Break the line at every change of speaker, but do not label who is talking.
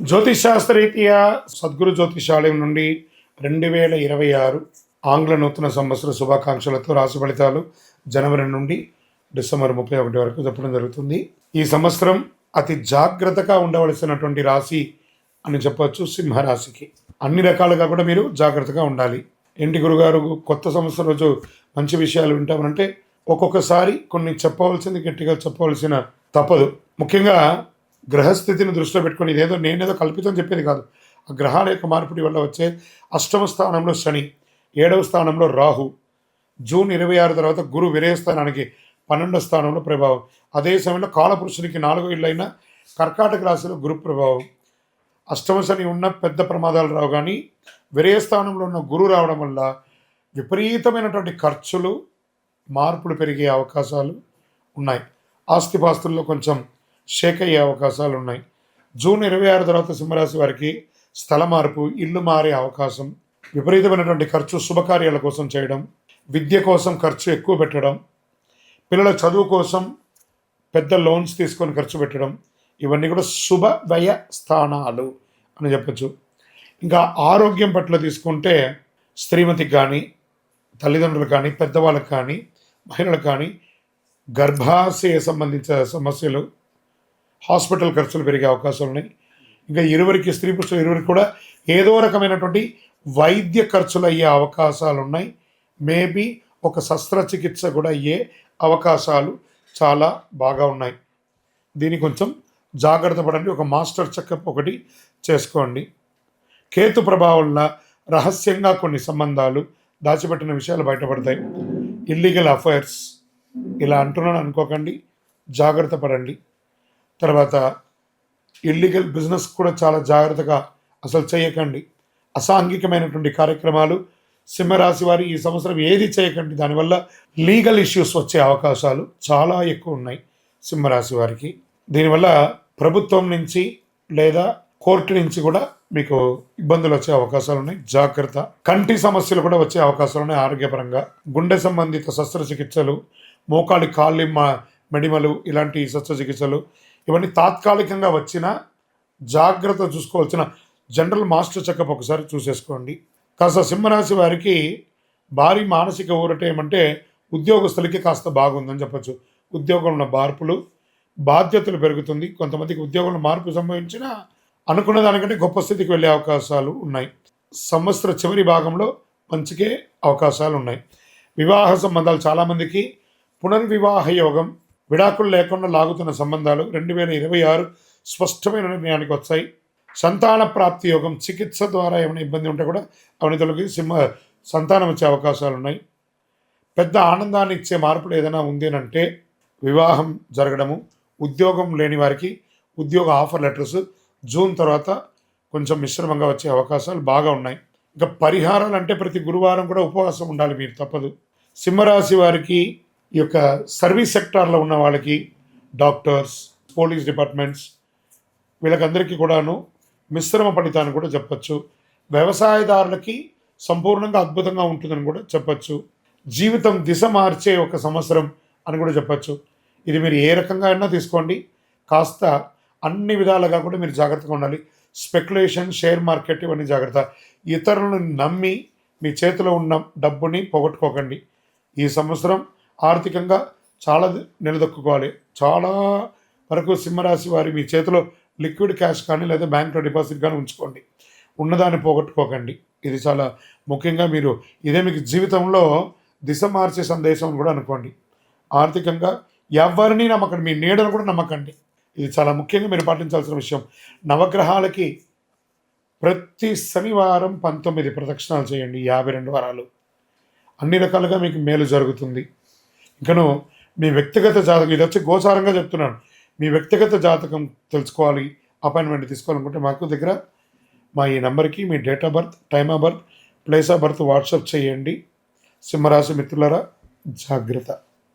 జ్యోతిష్ శాస్త్రరీత్యా సద్గురు జ్యోతిషాలయం నుండి రెండు వేల ఇరవై ఆరు ఆంగ్ల నూతన సంవత్సర శుభాకాంక్షలతో రాశి ఫలితాలు జనవరి నుండి డిసెంబర్ ముప్పై ఒకటి వరకు చెప్పడం జరుగుతుంది. ఈ సంవత్సరం అతి జాగ్రత్తగా ఉండవలసినటువంటి రాశి అని చెప్పవచ్చు సింహరాశికి. అన్ని రకాలుగా కూడా మీరు జాగ్రత్తగా ఉండాలి. ఏంటి గురుగారు? కొత్త సంవత్సరం రోజు మంచి విషయాలు వింటామనంటే ఒక్కొక్కసారి కొన్ని చెప్పవలసింది గట్టిగా చెప్పవలసిన తప్పదు. ముఖ్యంగా గ్రహస్థితిని దృష్టిలో పెట్టుకొని ఇదేదో నేనేదో కల్పితం చెప్పేది కాదు. ఆ గ్రహాల యొక్క మార్పిడి వల్ల వచ్చే అష్టమ స్థానంలో శని ఏడవ స్థానంలో రాహు జూన్ ఇరవై ఆరు తర్వాత గురు విరయ స్థానానికి పన్నెండో స్థానంలో ప్రభావం. అదే సమయంలో కాలపురుషునికి నాలుగో ఇళ్ళైన కర్కాటక రాశిలో గురు ప్రభావం. అష్టమ శని ఉన్న పెద్ద ప్రమాదాలు రావు కానీ విరయ స్థానంలో ఉన్న గురువు రావడం వల్ల విపరీతమైనటువంటి ఖర్చులు మార్పులు పెరిగే అవకాశాలు ఉన్నాయి. ఆస్తిపాస్తుల్లో కొంచెం షేక్ అయ్యే అవకాశాలు ఉన్నాయి జూన్ ఇరవై ఆరు తర్వాత సింహరాశి వారికి స్థల మార్పు ఇల్లు మారే అవకాశం విపరీతమైనటువంటి ఖర్చు శుభకార్యాల కోసం చేయడం విద్య కోసం ఖర్చు ఎక్కువ పెట్టడం పిల్లల చదువు కోసం పెద్ద లోన్స్ తీసుకొని ఖర్చు పెట్టడం ఇవన్నీ కూడా శుభ వ్యయ స్థానాలు అని చెప్పచ్చు. ఇంకా ఆరోగ్యం పట్ల తీసుకుంటే స్త్రీమతికి కానీ తల్లిదండ్రులకు కానీ పెద్దవాళ్ళకి కానీ మహిళలకు కానీ గర్భాశయ సంబంధించిన సమస్యలు హాస్పిటల్ ఖర్చులు పెరిగే అవకాశాలు ఉన్నాయి. ఇంకా ఇరువురికి స్త్రీ పురుషులు ఇరువురికి కూడా ఏదో రకమైనటువంటి వైద్య ఖర్చులు అయ్యే అవకాశాలు ఉన్నాయి. మేబీ ఒక శస్త్రచికిత్స కూడా అయ్యే అవకాశాలు చాలా బాగా ఉన్నాయి. దీన్ని కొంచెం జాగ్రత్త పడండి. ఒక మాస్టర్ చెకప్ ఒకటి చేసుకోండి. కేతు ప్రభావం రహస్యంగా కొన్ని సంబంధాలు దాచిపెట్టిన విషయాలు బయటపడతాయి. ఇల్లీగల్ అఫైర్స్ ఇలా అంటున్నాను అనుకోకండి. జాగ్రత్త పడండి. తర్వాత ఇల్లీగల్ బిజినెస్ కూడా చాలా జాగ్రత్తగా అసలు చేయకండి. అసాంఘికమైనటువంటి కార్యక్రమాలు సింహరాశి వారి ఈ సంవత్సరం ఏది చేయకండి దానివల్ల లీగల్ ఇష్యూస్ వచ్చే అవకాశాలు చాలా ఎక్కువ ఉన్నాయి సింహరాశి వారికి. దీనివల్ల ప్రభుత్వం నుంచి లేదా కోర్టు నుంచి కూడా మీకు ఇబ్బందులు వచ్చే అవకాశాలు ఉన్నాయి. జాగ్రత్త. కంటి సమస్యలు కూడా వచ్చే అవకాశాలు ఉన్నాయి ఆరోగ్యపరంగా. గుండె సంబంధిత శస్త్రచికిత్సలు మోకాలి కాళ్ళి మా మెడిమలు ఇలాంటి శస్త్రచికిత్సలు ఇవన్నీ తాత్కాలికంగా వచ్చిన జాగ్రత్త చూసుకోవాల్సిన జనరల్ మాస్టర్ చెకప్ ఒకసారి చూసేసుకోండి. కాస్త సింహరాశి వారికి భారీ మానసిక ఊరట ఏమంటే ఉద్యోగస్తులకి కాస్త బాగుందని చెప్పచ్చు. ఉద్యోగంలో మార్పులు బాధ్యతలు పెరుగుతుంది. కొంతమందికి ఉద్యోగంలో మార్పు సంభవించిన అనుకున్న దానికంటే గొప్ప స్థితికి వెళ్ళే అవకాశాలు ఉన్నాయి. సంవత్సర చివరి భాగంలో మంచికే అవకాశాలు ఉన్నాయి. వివాహ సంబంధాలు చాలామందికి పునర్వివాహ యోగం విడాకులు లేకుండా లాగుతున్న సంబంధాలు రెండు వేల ఇరవై ఆరు స్పష్టమైన నిర్ణయానికి వచ్చాయి. సంతాన ప్రాప్తి యోగం చికిత్స ద్వారా ఏమైనా ఇబ్బంది ఉంటే కూడా అవనితలకి సింహ సంతానం వచ్చే అవకాశాలు ఉన్నాయి. పెద్ద ఆనందాన్ని ఇచ్చే మార్పులు ఏదైనా ఉంది అని అంటే వివాహం జరగడము ఉద్యోగం లేని వారికి ఉద్యోగ ఆఫర్ లెటర్స్ జూన్ తర్వాత కొంచెం మిశ్రమంగా వచ్చే అవకాశాలు బాగా ఉన్నాయి. ఇంకా పరిహారాలు అంటే ప్రతి గురువారం కూడా ఉపవాసం ఉండాలి మీరు తప్పదు. సింహరాశి వారికి ఈ యొక్క సర్వీస్ సెక్టార్లో ఉన్న వాళ్ళకి డాక్టర్స్ పోలీస్ డిపార్ట్మెంట్స్ వీళ్ళకందరికీ కూడాను మిశ్రమ ఫలితాన్ని కూడా చెప్పచ్చు. వ్యవసాయదారులకి సంపూర్ణంగా అద్భుతంగా ఉంటుందని కూడా చెప్పచ్చు. జీవితం దిశ మార్చే ఒక సంవత్సరం అని కూడా చెప్పచ్చు. ఇది మీరు ఏ రకంగా అయినా తీసుకోండి. కాస్త అన్ని విధాలుగా కూడా మీరు జాగ్రత్తగా ఉండాలి. స్పెక్యులేషన్ షేర్ మార్కెట్ ఇవన్నీ జాగ్రత్త. ఇతరులను నమ్మి మీ చేతిలో ఉన్న డబ్బుని పోగొట్టుకోకండి. ఈ సంవత్సరం ఆర్థికంగా చాలా నిలదొక్కుకోవాలి. చాలా వరకు సింహరాశి వారి మీ చేతిలో లిక్విడ్ క్యాష్ కానీ లేదా బ్యాంక్లో డిపాజిట్ కానీ ఉంచుకోండి. ఉన్నదాన్ని పోగొట్టుకోకండి. ఇది చాలా ముఖ్యంగా మీరు ఇదే మీకు జీవితంలో దిశ మార్చే సందేశం కూడా అనుకోండి. ఆర్థికంగా ఎవరిని నమ్మకండి. మీ నీడను కూడా నమ్మకండి. ఇది చాలా ముఖ్యంగా మీరు పాటించాల్సిన విషయం. నవగ్రహాలకి ప్రతి శనివారం పంతొమ్మిది ప్రదక్షిణాలు చేయండి. యాభై రెండు వారాలు. అన్ని రకాలుగా మీకు మేలు జరుగుతుంది. ఇంకను మీ వ్యక్తిగత జాతకం ఇది వచ్చి గోచారంగా చెప్తున్నాను. మీ వ్యక్తిగత జాతకం తెలుసుకోవాలి అపాయింట్మెంట్ తీసుకోవాలనుకుంటే మాకు దగ్గర మా ఈ నెంబర్కి మీ date of birth time of birth place of birth WhatsApp చేయండి. సింహరాశి మిత్రులరా జాగ్రత్త.